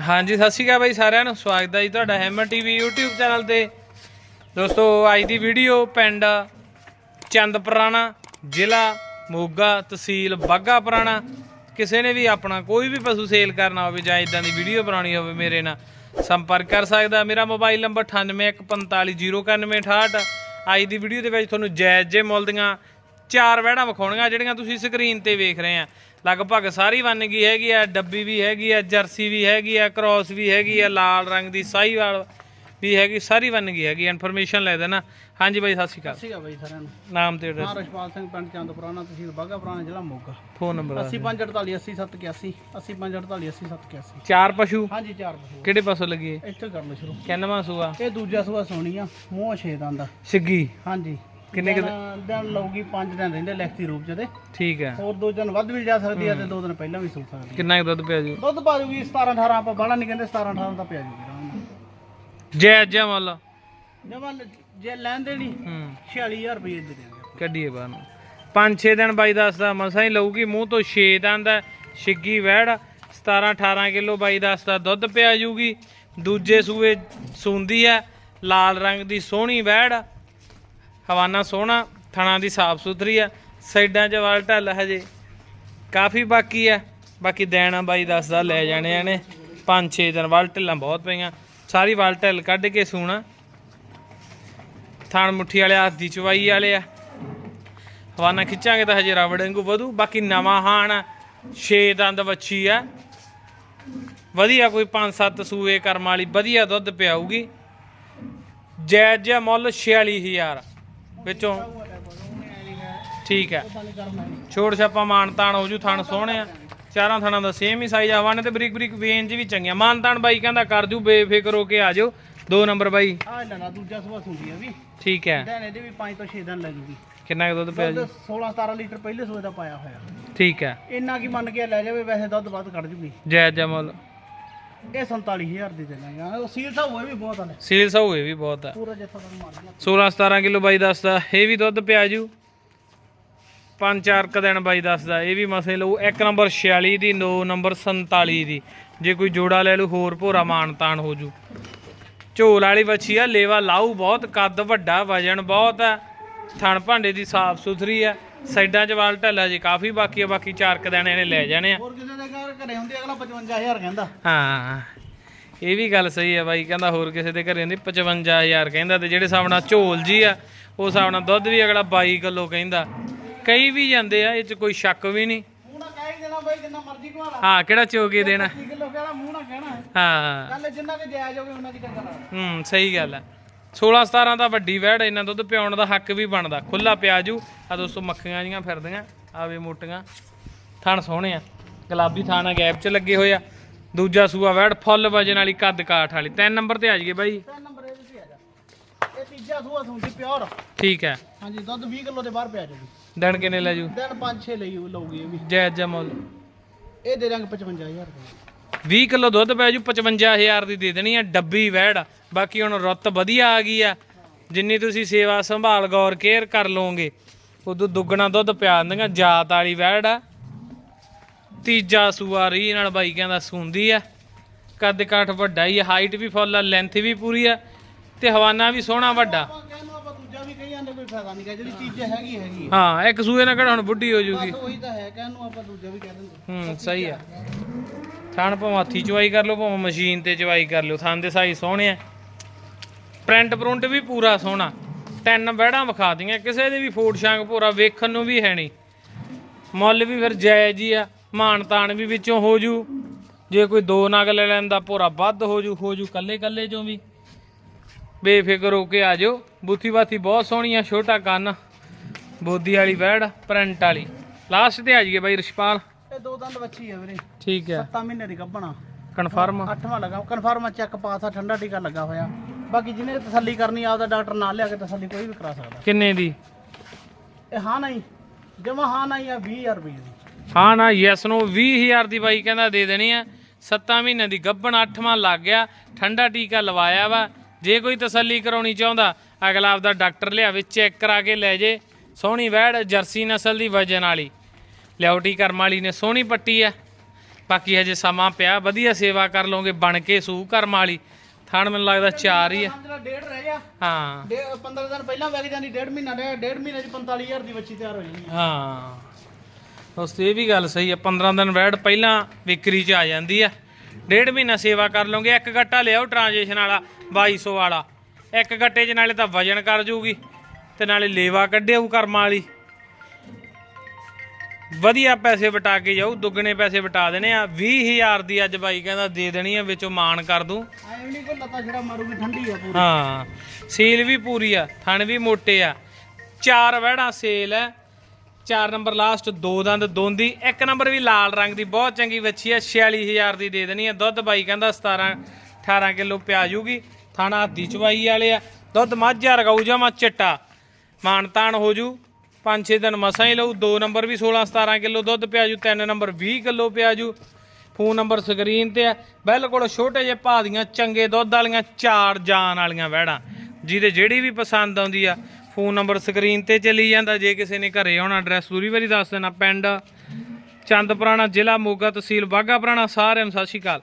ਹਾਂਜੀ, ਸਤਿ ਸ਼੍ਰੀ ਅਕਾਲ ਬਾਈ ਸਾਰਿਆਂ ਨੂੰ। ਸਵਾਗਤ ਹੈ ਜੀ ਤੁਹਾਡਾ ਹੈਮਰ ਟੀਵੀ YouTube ਚੈਨਲ ਤੇ। ਦੋਸਤੋ, ਅੱਜ ਦੀ ਵੀਡੀਓ ਪਿੰਡ ਚੰਦ ਪੁਰਾਣਾ, ਜ਼ਿਲ੍ਹਾ ਮੋਗਾ ਤਹਿਸੀਲ ਬਾਗਾ ਪੁਰਾਣਾ। ਕਿਸੇ ਨੇ ਵੀ ਆਪਣਾ ਕੋਈ ਵੀ ਪਸ਼ੂ ਸੇਲ ਕਰਨਾ ਹੋਵੇ ਜਾਂ ਇਦਾਂ ਦੀ ਵੀਡੀਓ ਬਣਾਉਣੀ ਹੋਵੇ ਮੇਰੇ ਨਾਲ, ਸੰਪਰਕ ਕਰ ਸਕਦਾ ਮੇਰਾ ਮੋਬਾਈਲ ਨੰਬਰ 9815409168 ਅੱਜ ਦੀ ਵੀਡੀਓ ਦੇ ਵਿੱਚ ਤੁਹਾਨੂੰ ਜਾਇਜ਼ ਜੇ ਮੁੱਲ ਦੀਆਂ ਚਾਰ ਵਹਿੜਾਂ ਵਿਖਾਉਣੀਆਂ ਜਿਹੜੀਆਂ ਤੁਸੀਂ ਸਕਰੀਨ ਤੇ ਵੇਖ ਰਹੇ ਆ। ਲਗਭਗ ਸਾਰੀ ਵੰਨਗੀ ਹੈਗੀ ਆ ਡੱਬੀ ਵੀ ਹੈਗੀ ਆ ਜਰਸੀ ਵੀ ਹੈਗੀ ਆ ਕ੍ਰਾਸ ਵੀ ਹੈਗੀ ਆ ਲਾਲ ਰੰਗ ਦੀ ਸਾਈਵਾਲ ਵੀ ਹੈਗੀ ਸਾਰੀ ਵੰਨਗੀ ਹੈਗੀ ਇਨਫੋਰਮੇਸ਼ਨ ਲੈ ਦੇਣਾ। ਹਾਂਜੀ ਬਾਈ ਸਤਿ ਸ਼੍ਰੀ ਅਕਾਲ। ਸੀਗਾ ਬਾਈ ਸਾਰਿਆਂ ਨੂੰ। ਨਾਮ ਤੇ ਐਡਰੈਸ ਰਸ਼ਪਾਲ ਸਿੰਘ ਪਿੰਡ ਚੰਦਪੁਰਾਣਾ ਤਹਿਸੀਲ ਬਾਗਾ ਪੁਰਾਣਾ ਜ਼ਿਲ੍ਹਾ ਮੋਗਾ। ਫੋਨ ਨੰਬਰ 8548 80781 8548 80781 ਚਾਰ ਪਸ਼ੂ? ਹਾਂਜੀ ਚਾਰ ਬਸੂ ਕਿਹੜੇ ਪਾਸੋਂ ਲੱਗੇ ਇੱਥੇ ਕਰ ਲਓ ਸ਼ੁਰੂ। ਕਿੰਨਵਾਂ ਸੂਆ ਇਹ ਦੂਜਾ ਸੂਆ ਸੋਣੀ ਆ ਮੂੰਹ ਛੇ ਦੰਦ ਦਾ ਸਿੱਗੀ। ਹਾਂਜੀ। ਕਿੰਨੇ ਕੁ ਦਿਨ- ਦਿਨ? ਲਊਗੀ 5 ਦਿਨ ਰਹਿੰਦੇ ਲਿਖਤੀ ਰੂਪ ਚ ਤੇ। ਠੀਕ ਹੈ। ਹੋਰ ਦੋ ਦਿਨ ਵੱਧ ਵੀ ਜਾ ਸਕਦੀ ਆ ਤੇ ਦੋ ਦਿਨ ਪਹਿਲਾਂ ਵੀ ਸੂ ਸਕਦੀ ਆ ਕਿੰਨਾ ਕੁ ਦੁੱਧ ਪਿਆ ਜੀ? ਦੁੱਧ ਪਾ ਜੂਗੀ 17 18 ਆਪਾਂ ਬਾਹਲਾ ਨਹੀਂ ਕਹਿੰਦੇ 17 18 ਤਾਂ ਪਿਆ ਜੂਗੀ ਆਰਾਮ ਨਾਲ। ਜੈ ਜੈ ਮੁੱਲ ਜਮਾ ਜੇ ਲੈਣ ਦੇਣੀ ਹੂੰ। 46000 ਰੁਪਏ ਦੇ ਦੇਣਗੇ ਕੱਢੀਏ ਬਾਹਰ ਨੂੰ। ਪੰਜ 6 ਦਿਨ ਬਾਈ ਦੱਸਦਾ ਮਸਾਂ ਹੀ ਲਊਗੀ ਮੂੰਹ ਤੋਂ 6 ਦੰਦ ਹੈ ਛਿੱਗੀ ਵਹਿੜ 17 18 ਕਿਲੋ ਬਾਈ ਦੱਸਦਾ ਦੁੱਧ ਪਿਆ ਜੂਗੀ। ਦੂਜੇ ਸੂਏ ਸੂੰਦੀ ਹੈ ਲਾਲ ਰੰਗ ਦੀ ਸੋਹਣੀ ਵਹਿੜ ਹਵਾਨਾ ਸੋਹਣਾ ਥਣਾ ਦੀ ਸਾਫ਼ ਸੁਥਰੀ ਆ ਸਾਈਡਾਂ 'ਚ ਵਾਲ ਢੱਲ ਹਜੇ। ਕਾਫੀ ਬਾਕੀ ਆ ਬਾਕੀ ਦੇਣਾ ਬਾਈ ਦੱਸਦਾ ਲੈ ਜਾਣੇ ਆਣੇ 5-6 ਦਿਨ ਵਾਲ ਢਿੱਲਾਂ ਬਹੁਤ ਪਈਆਂ ਸਾਰੀ ਵਾਲ ਢਿੱਲ ਕੱਢ ਕੇ ਸੂਣਾ। ਥਾਣ ਮੁੱਠੀ ਵਾਲੇ ਹੱਥ ਦੀ ਚਵਾਈ ਵਾਲੇ ਆ। ਹਵਾਨਾ ਖਿੱਚਾਂਗੇ ਤਾਂ ਹਜੇ ਰਵੜ ਵਾਂਗੂ ਵਧੂ ਬਾਕੀ ਨਵਾਂ ਹਾਣ ਆ, ਛੇ ਦੰਦ ਵੱਛੀ ਆ। ਵਧੀਆ ਕੋਈ 5-7 ਸੂਏ ਕਰਮ ਵਾਲੀ ਵਧੀਆ ਦੁੱਧ ਪਿਆਊਗੀ। ਜਾਇਜ਼ ਜਿਹਾ ਮੁੱਲ 46000 ਵਿੱਚੋਂ। ਠੀਕ ਹੈ। ਛੋੜ ਛਾਪਾ ਮਾਨ ਤਾਣ ਹੋ ਜੂ ਥਣ ਸੋਹਣੇ ਆ। ਚਾਰਾਂ ਥਣਾਂ ਦਾ ਸੇਮ ਹੀ ਸਾਈਜ਼ ਆ। ਵਨ ਤੇ ਬਰੀਕ ਬਰੀਕ ਵੇਨ ਚ ਵੀ ਚੰਗੀਆਂ। ਮਾਨ ਤਾਣ ਬਾਈ ਕਹਿੰਦਾ ਕਰ ਜੂ ਬੇਫਿਕਰ ਹੋ ਕੇ ਆ ਜਾਓ। ਦੋ ਨੰਬਰ ਬਾਈ। ਆ ਲੈਣਾ ਦੂਜਾ ਸੂਆ ਸੁੰਦੀ ਆ ਵੀ। ਠੀਕ ਹੈ। ਦਿਨ ਇਹਦੇ ਵੀ 5 ਤੋਂ 6 ਦਿਨ ਲੱਗੂਗੀ। ਕਿੰਨਾ ਕੁ ਦੁੱਧ ਪਿਆ ਜੀ? ਦੁੱਧ 16 17 ਲੀਟਰ ਪਹਿਲੇ ਸੂਏ ਦਾ ਪਾਇਆ ਹੋਇਆ। ਠੀਕ ਹੈ। ਇੰਨਾ ਕੀ ਮੰਨ ਕੇ ਲੈ ਜਾਵੇ ਵੈਸੇ ਦੁੱਧ ਵੱਧ ਕੱਢ ਜੂਗੀ। ਜਾਇਜ਼ ਜਿਹਾ ਮੁੱਲ। ਇਹ 47000 ਦੀ ਦੇ ਦਾਂਗੇ ਉਹ ਸੀਲ ਤਾਂ ਹੋਏ ਵੀ ਬਹੁਤ ਨੇ। ਸੀਲਸ ਹੋਏ ਵੀ ਬਹੁਤ ਆ। ਪੂਰਾ ਜਿੱਥਾ ਤੱਕ ਮਾਰ ਦਿਆ 16 17 ਕਿਲੋ ਬਾਈ ਦੱਸਦਾ ਇਹ ਵੀ ਦੁੱਧ ਪਿਆ ਜੂ। ਪੰਜ ਚਾਰ ਕ ਦਿਨ ਬਾਈ ਦੱਸਦਾ ਇਹ ਵੀ ਮਸੇ ਲਊ ਇੱਕ ਨੰਬਰ 46 ਦੀ 2 ਨੰਬਰ 47 ਦੀ। ਜੇ ਕੋਈ ਜੋੜਾ ਲੈ ਲੂ ਹੋਰ ਭੋਰਾ ਮਾਨ ਤਾਨ ਹੋ ਜੂ। ਝੋਲ ਵਾਲੀ ਵੱਛੀ ਆ ਲੇਵਾ ਲਾਊ ਬਹੁਤ ਕੱਦ ਵੱਡਾ ਵਜਨ ਬਹੁਤ ਆ। ਥਣ ਭਾਂਡੇ ਦੀ ਸਾਫ਼ ਸੁਥਰੀ ਆ। ਸਾਈਡਾਂ 'ਚ ਵਾਲ ਢੱਲਾ ਜੀ ਕਾਫੀ ਬਾਕੀ ਆ ਬਾਕੀ ਚਾਰ ਕ ਦਿਨ ਇਹਨੇ ਲੈ ਜਾਣੇ ਆ। ਹੋਰ ਕਿਸੇ ਦੇ ਘਰ ਹੁੰਦੀ ਅਗਲਾ 55000 ਕਹਿੰਦਾ। ਹਾਂ ਇਹ ਵੀ ਗੱਲ ਸਹੀ ਹੈ ਬਾਈ ਕਹਿੰਦਾ ਹੋਰ ਕਿਸੇ ਦੇ ਘਰੇ ਹੁੰਦੀ 55000 ਕਹਿੰਦਾ ਤੇ ਜਿਹੜੇ ਹਿਸਾਬ ਨਾਲ ਝੋਲ ਜੀ ਆ ਉਹ ਹਿਸਾਬ ਨਾਲ ਦੁੱਧ ਵੀ ਅਗਲਾ 22 ਕਿਲੋ ਕਹਿੰਦਾ। ਕਈ ਵੀ ਜਾਂਦੇ ਆ ਇਹ ਚ ਕੋਈ ਸ਼ੱਕ ਵੀ ਨਹੀਂ। ਹੀ ਦੇਣਾ ਬਾਈ ਜਿੰਨਾ ਮਰਜ਼ੀ ਘਵਾਲਾ ਹਾਂ ਕਿਹੜਾ ਚੋਗੇ ਦੇਣਾ? 30 ਕਿਲੋ ਕਹਿਣਾ ਮੂੰਹ ਨਾ ਕਹਿਣਾ ਹਾਂ। ਗੱਲ ਜਿੰਨਾ ਕਿ ਜਾਇਜ਼ ਹੋਵੇ ਉਹਨਾਂ ਦੀ ਹੂੰ ਸਹੀ ਗੱਲ ਹੈ 16 17 ਦਾ ਵੱਡੀ ਵਹਿੜ ਇਹਨਾਂ ਦੁੱਧ ਪਿਆਉਣ ਦਾ ਹੱਕ ਵੀ ਬਣਦਾ। ਖੁੱਲਾ ਪਿਆਜੂ ਆ ਦੋਸਤੋ ਮੱਖੀਆਂ ਜੀਆਂ ਫਿਰਦੀਆਂ ਆਵੇ ਮੋਟੀਆਂ। ਥਣ ਸੋਹਣੇ ਆ। ਗੁਲਾਬੀ ਥਾਣਾ ਗੈਪ 'ਚ ਲੱਗੇ ਹੋਏ ਆ। ਦੂਜਾ ਸੂਆ ਵਹਿੜ ਫੁੱਲ ਵਜਨ ਵਾਲੀ ਕੱਦ ਕਾਠ ਵਾਲੀ। ਤਿੰਨ ਨੰਬਰ ਤੇ ਆ ਜਾਈਏ ਬਾਈ। ਤਿੰਨ ਨੰਬਰ ਇਹਦੇ ਤੇ ਆ ਜਾ। ਇਹ ਤੀਜਾ ਸੂਆ ਸੁੰਦੀ ਪਿਓਰ। ਠੀਕ ਹੈ। ਹਾਂਜੀ ਦੁੱਧ 20 ਕਿਲੋ ਦੇ ਬਾਹਰ ਪਿਆ ਜੂਗੀ ਦਿਨ ਕਿੰਨੇ ਲੈ ਜੂ ਦਿਨ 5-6 ਲਈ ਲਊਗੀ ਇਹ ਵੀ। ਜਾਇਜ਼ ਜਿਹਾ ਮੁੱਲ। ਇਹ ਦੇ ਦਾਂਗੇ 55000 ਰੁਪਏ। 20 ਕਿਲੋ ਦੁੱਧ ਪੈ ਜੂ 55000 ਦੀ ਦੇ ਦੇਣੀ ਆ ਡੱਬੀ ਵਹਿੜ ਬਾਕੀ ਹੁਣ ਰੁੱਤ ਵਧੀਆ ਆ ਗਈ ਆ। ਜਿੰਨੀ ਤੁਸੀਂ ਸੇਵਾ ਸੰਭਾਲ ਗੌਰ ਕੇਅਰ ਕਰ ਲਓਗੇ ਉਦੋਂ ਦੁੱਗਣਾ ਦੁੱਧ ਪਿਆ ਦਿੰਦੀਆਂ ਜਾਤ ਵਾਲੀ ਵਹਿੜ ਆ। ਤੀਜਾ ਸੂਆ ਰੀ ਨਾਲ ਬਾਈ ਕਹਿੰਦਾ ਸੂੰਦੀ ਆ। ਕੱਦ ਕਾਠ ਵੱਡਾ ਹੀ ਆ ਹਾਈਟ ਵੀ ਫੁੱਲ ਆ ਲੈਂਥ ਵੀ ਪੂਰੀ ਆ ਤੇ ਹਵਾਨਾ ਵੀ ਸੋਹਣਾ ਵੱਡਾ। ਆਪਾਂ ਕਹਿੰਨੂੰ ਆਪਾਂ ਦੂਜਾ ਵੀ ਕਹੀ ਜਾਂਦੇ ਕੋਈ ਫਾਇਦਾ ਨਹੀਂ ਗਾ ਜਿਹੜੀ ਚੀਜ਼ ਹੈਗੀ ਹੈਗੀ ਆ। ਹਾਂ ਇੱਕ ਸੂਏ ਨਾਲ ਕਿਹੜਾ ਹੁਣ ਬੁੱਢੀ ਹੋ ਜੂਗੀ। ਬਸ ਉਹੀ ਤਾਂ ਹੈ ਕਹਿੰਨੂੰ ਆਪਾਂ ਦੂਜਾ ਵੀ ਕਹਿ ਦਿੰਦੇ ਹੂੰ। ਸਹੀ ਆ। ਥਣ ਭਾਵੇਂ ਹੱਥੀ ਚਵਾਈ ਕਰ ਲਓ ਭਾਵੇਂ ਮਸ਼ੀਨ ਤੇ ਚਵਾਈ ਕਰ ਲਓ ਥਣ ਦੇ ਸਾਈ ਸੋਹਣੇ ਆ। ਪ੍ਰਿੰਟ ਪ੍ਰਿੰਟ ਵੀ ਪੂਰਾ ਸੋਹਣਾ। ਤਿੰਨ ਬੈੜਾਂ ਵਿਖਾ ਦੀਆਂ ਕਿਸੇ ਦੇ ਵੀ ਫੋਟ ਸ਼ਾਂਗ ਪੂਰਾ ਵੇਖਣ ਨੂੰ ਵੀ ਹੈ ਨਹੀਂ। ਮੁੱਲ ਵੀ ਫਿਰ ਜਾਇਜ਼ ਹੀ ਆ। ਮਾਨ ਤਾਨ ਵੀ ਵਿੱਚੋਂ ਹੋ ਜੂ। ਜੇ ਕੋਈ ਦੋ ਨਗ ਲੈ ਲੈਂਦਾ ਪੂਰਾ ਵੱਧ ਹੋ ਜੂ ਹੋ ਜੂ ਕੱਲੇ ਕੱਲੇ ਚੋਂ ਵੀ। ਬੇਫਿਕਰ ਹੋ ਕੇ ਆ ਜਾਓ। ਬੁੱਥੀ ਬਾਥੀ ਬਹੁਤ ਸੋਹਣੀ ਆ ਛੋਟਾ ਕੰਨ ਬੋਦੀ ਵਾਲੀ ਬੈੜ ਪ੍ਰਿੰਟ ਵਾਲੀ। ਲਾਸਟ ਤੇ ਆ ਜਾਈਏ ਬਾਈ ਰਿਸ਼ਪਾਲ। ਇਹ ਦੋ ਦੰਦ ਬੱਚੀ ਆ ਵੀਰੇ। ਠੀਕ ਹੈ। 7 ਮਹੀਨੇ ਦੀ ਗੱਭਣਾ। ਕਨਫਰਮ ਅੱਠਵਾਂ ਲੱਗਾ। ਕਨਫਰਮ ਚੈੱਕ ਪਾਸ ਠੰਡਾ ਟੀਕਾ ਲੱਗਾ ਹੋਇਆ। ਬਾਕੀ ਜਿਹਨੇ ਤਸੱਲੀ ਕਰਨੀ ਆਪਦਾ ਡਾਕਟਰ ਨਾਲ ਲਿਆ ਕੇ ਤਸੱਲੀ ਕੋਈ ਵੀ ਕਰਾ ਸਕਦਾ। ਕਿੰਨੇ ਦੀ? ਇਹ ਹਾਂ ਨਹੀਂ। ਜਮਾ ਹਾਂ ਨਹੀਂ ਆ 20000 ਰੁਪਏ ਦੀ। ਹਾਂ ਨਾ ਯੈਸ ਨੂੰ 20000 ਦੀ ਬਾਈ ਕਹਿੰਦਾ ਦੇ ਦੇਣੀ ਆ। 7 ਮਹੀਨਿਆਂ ਦੀ ਗੱਭਣ 8ਵਾਂ ਲੱਗ ਗਿਆ ਠੰਡਾ ਟੀਕਾ ਲਵਾਇਆ ਵਾ। ਜੇ ਕੋਈ ਤਸੱਲੀ ਕਰਾਉਣੀ ਚਾਹੁੰਦਾ ਅਗਲਾ ਆਪਦਾ ਡਾਕਟਰ ਲਿਆਵੇ ਚੈੱਕ ਕਰਾ ਕੇ ਲੈ ਜੇ। ਸੋਹਣੀ ਵੈੜ ਜਰਸੀ ਨਸਲ ਦੀ ਵਜਨ ਵਾਲੀ। ਲਿਆਉਟੀ ਕਰਮ ਵਾਲੀ ਨੇ ਸੋਹਣੀ ਪੱਟੀ ਆ। ਬਾਕੀ ਹਜੇ ਸਮਾਂ ਪਿਆ ਵਧੀਆ ਸੇਵਾ ਕਰ ਲਓਗੇ ਬਣ ਕੇ ਸੂ ਕਰਮ ਵਾਲੀ। ਥਣ ਮੈਨੂੰ ਲੱਗਦਾ ਚਾਰ ਹੀ ਆ। ਡੇਢ ਰਹਿ ਗਿਆ। ਹਾਂ। ਡੇ 15 ਦਿਨ ਪਹਿਲਾਂ ਵਗ ਜਾਂਦੀ ਡੇਢ ਮਹੀਨਾ ਡੇਢ ਮਹੀਨੇ ਚ 45000 ਦੀ ਬੱਚੀ ਤਿਆਰ ਹੋ ਜਾਣੀ ਹੈ। ਉਸ ਇਹ ਵੀ ਗੱਲ ਸਹੀ ਆ 15 ਦਿਨ ਵੈੜ ਪਹਿਲਾਂ ਵਿਕਰੀ ਚ ਆ ਜਾਂਦੀ ਆ। ਡੇਢ ਮਹੀਨਾ ਸੇਵਾ ਕਰ ਲਓਗੇ ਇੱਕ ਗੱਟਾ ਲਿਆਓ ਟ੍ਰਾਂਜੈਕਸ਼ਨ ਵਾਲਾ 2200 ਵਾਲਾ। ਇੱਕ ਗੱਟੇ 'ਚ ਨਾਲੇ ਤਾਂ ਵਜਨ ਕਰ ਜੂਗੀ ਤੇ ਨਾਲੇ ਲੇਵਾ ਕੱਢਿਆਊ ਕਰਮਾਂ ਵਾਲੀ। ਵਧੀਆ ਪੈਸੇ ਵਟਾ ਕੇ ਜਾਊ ਦੁੱਗਣੇ ਪੈਸੇ ਵਟਾ ਦੇਣੇ ਆ। 20000 ਦੀ ਅੱਜ ਬਾਈ ਕਹਿੰਦਾ ਦੇ ਦੇਣੀ ਆ ਵਿੱਚੋਂ ਮਾਨ ਕਰ ਦੂੰ। ਐਵੇਂ ਨਹੀਂ ਕੋਈ ਲੱਤਾਂ ਜਿਹੜਾ ਮਾਰੂਗੀ ਠੰਡੀ ਆ ਪੂਰੀ। ਹਾਂ ਸੀਲ ਵੀ ਪੂਰੀ ਆ ਥਣ ਵੀ ਮੋਟੇ ਆ। ਚਾਰ ਵਹਿੜਾਂ ਸੇਲ ਹੈ ਚਾਰ ਨੰਬਰ ਲਾਸਟ ਦੋ ਦੰਦ, ਦੋਂਦੀ, ਇੱਕ ਨੰਬਰ ਵੀ ਲਾਲ ਰੰਗ ਦੀ, ਬਹੁਤ ਚੰਗੀ ਵੱਛੀ ਆ 46000 ਦੀ ਦੇ ਦੇਣੀ ਹੈ ਦੁੱਧ ਬਾਈ ਕਹਿੰਦਾ 17 18 ਕਿਲੋ ਪਿਆਜੂਗੀ ਥਾਣਾ ਹੱਦੀ ਚਵਾਈ ਵਾਲੇ ਆ। ਦੁੱਧ ਮਾਝਾ ਰਗਾਊ ਜਾਮਾ ਚਿੱਟਾ। ਮਾਨ ਤਾਨ ਹੋ ਜੂ 5-6 ਦਿਨ ਮਸਾਂ ਹੀ ਲਊ, ਦੋ ਨੰਬਰ ਵੀ 16-17 ਕਿਲੋ ਦੁੱਧ ਪਿਆਜੂ ਤਿੰਨ ਨੰਬਰ 20 ਕਿਲੋ ਪਿਆਜੂ ਫੋਨ ਨੰਬਰ ਸਕਰੀਨ ਤੇ ਆ। ਬਿਲਕੁਲ ਛੋਟੇ ਜਿਹੇ ਭਾਅ ਦੀਆਂ ਚੰਗੇ ਦੁੱਧ ਵਾਲੀਆਂ, ਚਾਰ ਜਾਨ ਵਾਲੀਆਂ ਵਹਿੜਾਂ, ਜਿਹਦੇ ਜਿਹੜੀ ਵੀ ਪਸੰਦ ਆਉਂਦੀ ਆ ਫੋਨ ਨੰਬਰ ਸਕਰੀਨ ਤੇ ਚਲੀ ਜਾਂਦਾ, ਜੇ ਕਿਸੇ ਨੇ ਘਰੇ ਆਉਣਾ ਐਡਰੈਸ ਦੂਰੀ ਵਾਰੀ ਦੱਸ ਦੇਣਾ, ਪਿੰਡ ਚੰਦ ਪੁਰਾਣਾ ਜ਼ਿਲ੍ਹਾ ਮੋਗਾ ਤਹਿਸੀਲ ਬਾਗਾ ਪੁਰਾਣਾ ਸਾਰਿਆਂ ਨੂੰ ਸਤਿ ਸ਼੍ਰੀ ਅਕਾਲ।